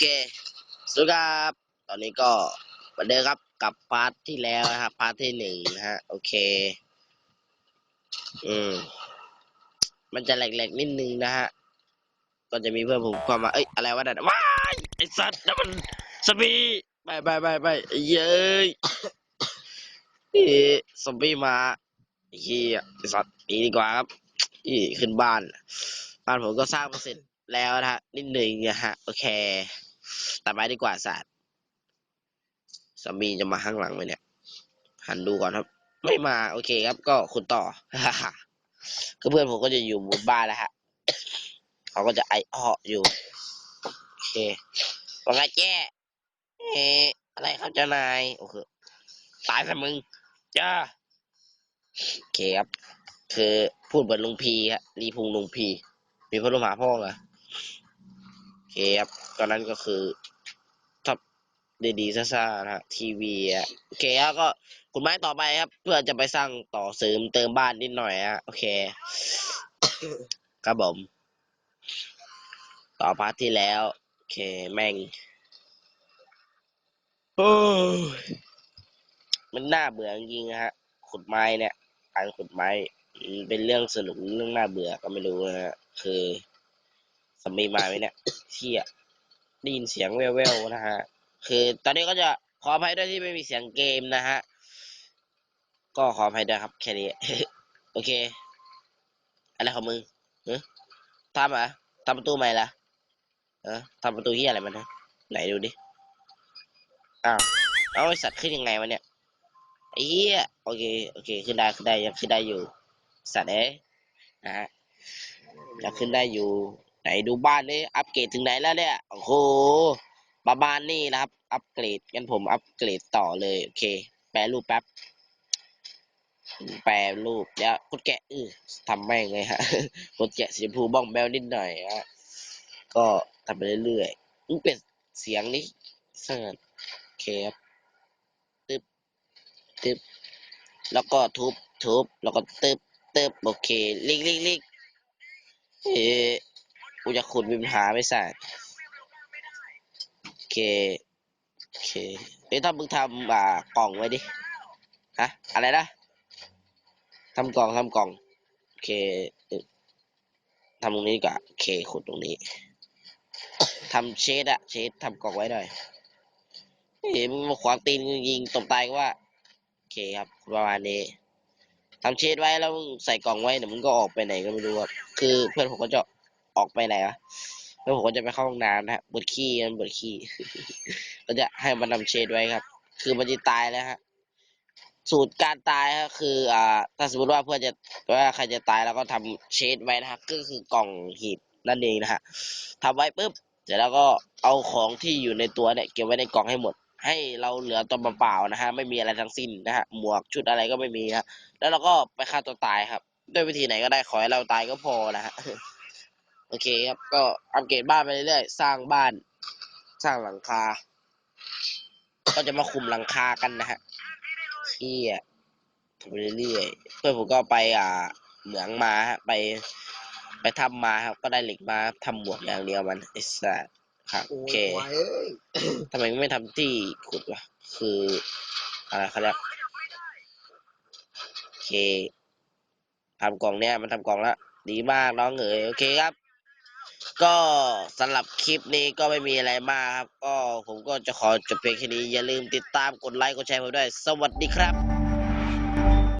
เคสวัสดีครับ ตอนนี้ก็เหมือนเดิมครับกับพาร์ทที่แล้วนะครับพาร์ทที่หนึ่งนะฮะโอเค อืม มันจะแหลกๆนิดนึงนะฮะ ก็จะมีเพื่อนผมเข้ามา เอ้ยอะไรวะนั่นว้ายไอ้สัตว์นั่นมันสบีไปไปไปไปไอ้เย้ยนี่ซอมบี้มาเฮียไอสัตว์นีดีกว่าครับอีขึ้นบ้าน บ้านผมก็สร้างมาเสร็จแล้วนะฮะนิดหนึ่งนะฮะ โอเค ตัดไม้ดีกว่าสัตว์ซอมบี้จะมาข้างหลังไหมเนี่ย หันดูก่อนครับ ไม่มา โอเคครับ ก็คุณต่อก็เพื่อนผมก็จะอยู่บนบ้านแล้วฮะเขาก็จะไออ้ออยู่ โอเคว่าไงแจ้เอ๊ะอะไรครับเจ้านาย โอเค ตายซะมึง จ้า โอเคครับ คือพูดเหมือนลุงพีฮะรีพุงลุงพี มีพัดลมหาพ่อเหรอ เคครับตอนนั้นก็คือทับดีๆซ่าๆนะฮะทีวีอะโอเคแล้วก็คุณไม้ต่อไปครับ เพื่อจะไปสร้างต่อเสริมเติมบ้านนิดหน่อยฮะโอเคครับผมต่อพาร์ทที่แล้ว โอเคแม่งโอ้มันน่าเบื่อจริงนะฮะขุดไม้เนี่ยการขุดไม้เป็นเรื่องสนุกเรื่องน่าเบื่อก็ไม่รู้นะฮะคือ สมีมาไหมเนี่ยเชี่ยได้ยินเสียงแว่วๆนะฮะ คือตอนนี้ก็จะขออภัยด้วยที่ไม่มีเสียงเกมนะฮะ ก็ขออภัยด้วยครับแค่นี้ โอเค อะไรของมึงเออทำอะทำประตูใหม่ละเออทำประตูที่อะไรมันนะไหนดูดิ อ้าว เอาไอสัตว์ขึ้นยังไงวะเนี่ยไอ้เหี้ยโอเค โอเค ขึ้นได้ ขึ้นได้ยังขึ้นได้อยู่ สัตว์เอ้ยนะฮะยังขึ้นได้อยู่ ไหนดูบ้านนี่อัปเกรดถึงไหนแล้วเนี่ยโอ้โหบาบ้านนี่นะครับ อัปเกรดงั้นผมอัปเกรดต่อเลยโอเค แปลรูปแป๊บแปลรูปเดี๋ยวกดแกะเออทำแม่งเลยฮะกดแกะสีชมพูบ้องแบลนิดหน่อยฮะก็ทำไปเรื่อยๆมึงเป็นเสียงนี้เสิร์ชโอเคครับตึ๊บตึ๊บแล้วก็ทุบทุบแล้วก็ตึ๊บตึ๊บโอเคลิกลิกลิกเอ๊ กูจะขุดวิมหาไม่ใส่โอเคโอเคเอ้ยถ้ามึงทำอ่ากล่องไว้ดิฮะอะไรนะทำกล่องทำกล่องโอเคทำตรงนี้ก่อนโอเคขุดตรงนี้ทำเชดอะเชดทำกล่องไว้หน่อยเฮ้ยมึงมาขวางตีนยิงตบตายก็ว่าโอเคครับประมาณนี้ทำเชดไว้แล้วใส่กล่องไว้เดี๋ยวมึงก็ออกไปไหนก็ไม่รู้ครับคือเพื่อนผมก็จะ ออกไปไหนวะเพื่อนผมก็จะไปเข้าห้องน้ำนะฮะบดขี้มันบดขี้ ก็จะให้มันทำเชดไว้ครับ คือมันจะตายแล้วฮะ สูตรการตายก็คือ อ่า ถ้าสมมติว่าเพื่อนจะว่าใครจะตายแล้วก็ทำเชดไว้นะฮะก็คือกล่องหีบนั่นเองนะฮะทำไว้ปุ๊บเสร็จแล้วก็เอาของที่อยู่ในตัวเนี่ยเก็บไว้ในกล่องให้หมด ให้เราเหลือตัวเปล่าๆนะฮะไม่มีอะไรทั้งสิ้นนะฮะหมวกชุดอะไรก็ไม่มีฮะแล้วเราก็ไปฆ่าตัวตายครับ ด้วยวิธีไหนก็ได้ขอให้เราตายก็พอนะฮะ โอเคครับ ก็อัปเกรดบ้านไปเรื่อยๆ สร้างบ้าน สร้างหลังคา ก็จะมาคุมหลังคากันนะฮะที่ทำไปเรื่อยๆ เพื่อนผมก็ไปอ่า เหมืองมาฮะ ไป ไปทำมาครับ ก็ได้เหล็กมาทำหมวกอย่างเดียวมันไอ้สัสครับโอเคโอ้ยเอ้ยทำไมไม่ทำที่ขุดวะ คืออะไรเขาเรียกโอเคทำกล่องเนี้ยมันทำกล่องแล้วดีมากน้องเอ๋ยโอเคครับ ก็สำหรับคลิปนี้ก็ไม่มีอะไรมากครับ ก็ผมก็จะขอจบเพียงแค่นี้อย่าลืมติดตามกดไลค์กดแชร์ผมด้วย สวัสดีครับ